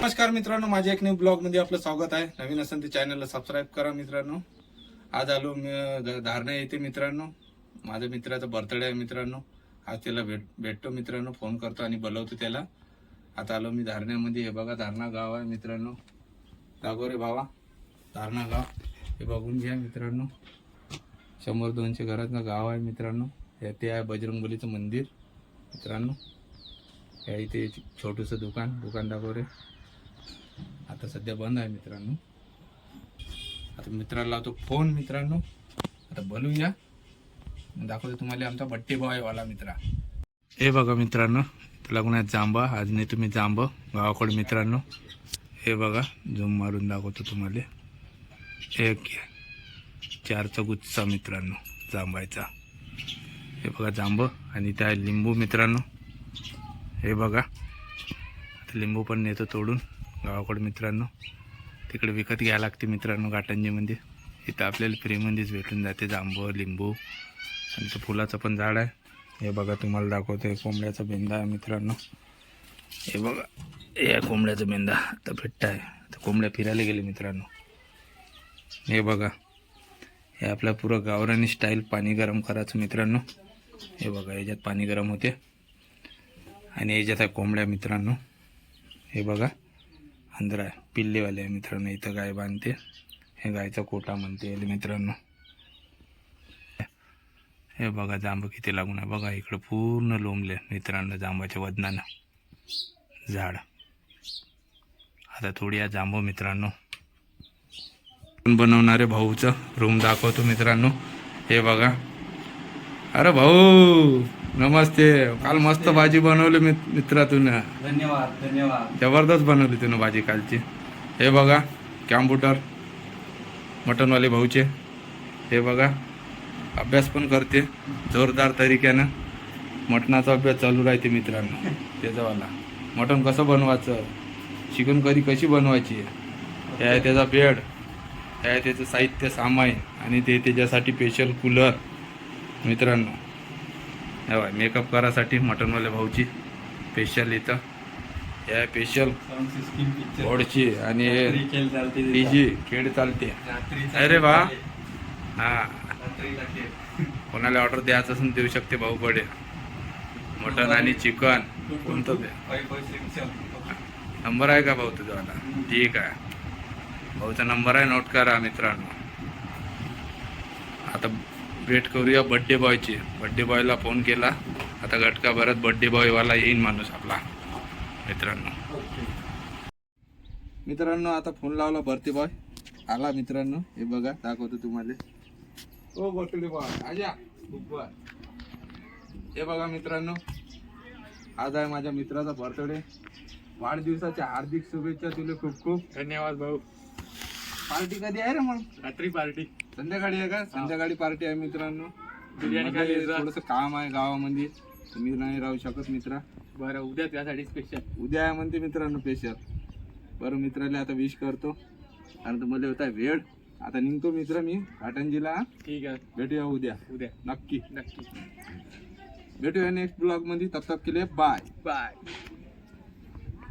नमस्कार मित्रांनो माझ्या एक न्यू ब्लॉगमध्ये आपलं स्वागत आहे. नवीन असेल ते चॅनलला सबस्क्राईब करा मित्रांनो. आज आलो मी धारणा येते मित्रांनो. माझ्या मित्राचा बर्थडे आहे मित्रांनो. आज त्याला भेट भेटतो मित्रांनो फोन करतो आणि बोलवतो त्याला. आता आलो मी धारण्यामध्ये. हे बघा धारणा गाव आहे मित्रांनो. दागोरे भावा. धारणा गाव. हे बघून घ्या मित्रांनो. शंभर दोनशे घराचं गाव आहे मित्रांनो. हे ते आहे बजरंगबलीचं मंदिर. मित्रांनो या इथे छोटंसं दुकान. दुकान दाखवरे आता सध्या बंद आहे मित्रांनो. आता मित्राला लावतो फोन मित्रांनो. आता बोलूया. दाखवतो तुम्हाला आमचा बट्टे वाला मित्रा. हे बघा मित्रांनो लागून आहे जांबा आज नाही तुम्ही जांब गावाकडे मित्रांनो. हे बघा झूम मारून दाखवतो तुम्हाला. एक चारचा गुच्छा मित्रांनो जांबायचा हे बघा जांब आणि त्या लिंबू मित्रांनो. हे बघा आता लिंबू पण नेतो तोडून. गावाकडे मित्रांनो. तिकडे विकत घ्यायला लागते मित्रांनो गाटंजीमध्ये इथं आपल्याला फ्रीमध्येच भेटून जाते जांभूळ लिंबू आणि तो फुलाचं पण झाड आहे. हे बघा तुम्हाला दाखवतो कोंबड्याचा बेंदा आहे मित्रांनो. हे बघा हे कोंबड्याचा बेंदा तर भेटत आहे. तर कोंबड्या फिरायला गेले मित्रांनो. हे बघा हे आपल्या पुरं गावरानी स्टाईल पाणी गरम करायचं मित्रांनो. हे बघा याच्यात पाणी गरम होते. आणि याच्यात आहे कोंबड्या मित्रांनो. हे बघा अंदर आहे पिल्लेवाले आहे मित्रांनो इथं गाय बांधते. हे गायचा कोटा म्हणते मित्रांनो. हे बघा जांब किती लागून आहे. बघा इकडं पूर्ण लोंबले मित्रांनो जांबाच्या वजनानं. झाड. आता थोडी या जांब मित्रांनो. बनवणारे भाऊचं रूम दाखवतो मित्रांनो. हे बघा. अरे भाऊ नमस्ते. काल मस्त भाजी बनवली मित- मित्रा तुनं धन्यवाद धन्यवाद. जबरदस्त बनवली तुनं भाजी कालची. हे बघा कॅम्प्युटर मटनवाले भाऊचे. हे बघा अभ्यास पण करते जोरदार तरीक्यानं. मटणाचा अभ्यास चालू राहते मित्रांनो त्याचावाला मटण कसं बनवायचं? चिकन करी कशी बनवायची? हे आहे त्याचा बेड हे आहे त्याचं साहित्य सामाईन. आणि ते त्याच्यासाठी स्पेशल कूलर मित्रांनो हे बघा मेकअप करासाठी मटनवाल्या भाऊची स्पेशल इथं. आहे स्पेशल बोर्डची आणि रात्री खेळ चालते डी जी खेळ चालते. रात्रीचा अरे वा. खेळ. हा. कोणाला ऑर्डर द्यायचं असेल देऊ शकते भाऊ बडे. मटन आणि चिकन कोणतं बे नंबर आहे का भाऊ तुझा ठीक आहे. भाऊचा नंबर आहे नोट करा मित्रांनो. आता वेट करूया बड्डे बॉयची. बड्डे बॉयला फोन केला. आता घटका भरत बड्डे बॉयवाला येईन माणूस आपला. मित्रांनो. मित्रांनो आता फोन लावला बर्थडे बॉय. आला मित्रांनो. हे बघा दाखवतो तुम्हाला. Oh birthday boy. आजा. हे बघा मित्रांनो. आज आहे माझ्या मित्राचा बर्थडे. वाढदिवसाच्या हार्दिक शुभेच्छा तुला खूप खूप. धन्यवाद भाऊ. पार्टी कधी आहे रे मग? रात्री पार्टी. संध्याकाळी आहे का? संध्याकाळी पार्टी आहे मित्रांनो. बिर्याणी मध्ये. थोडंसं काम आहे गावामध्ये. मी नाही राहू शकत मित्रा. बरं उद्या त्यासाठी स्पेशल उद्या आहे म्हणते मित्रांनो स्पेशल बरं मित्राला आता विश करतो. कारण मला होता वेळ. आता निघतो मित्र मी काटंजीला. ठीक आहे. भेटूया उद्या. उद्या. नक्की. नक्की. भेटूया नेक्स्ट ब्लॉगमध्ये. तब तक के लिए बाय बाय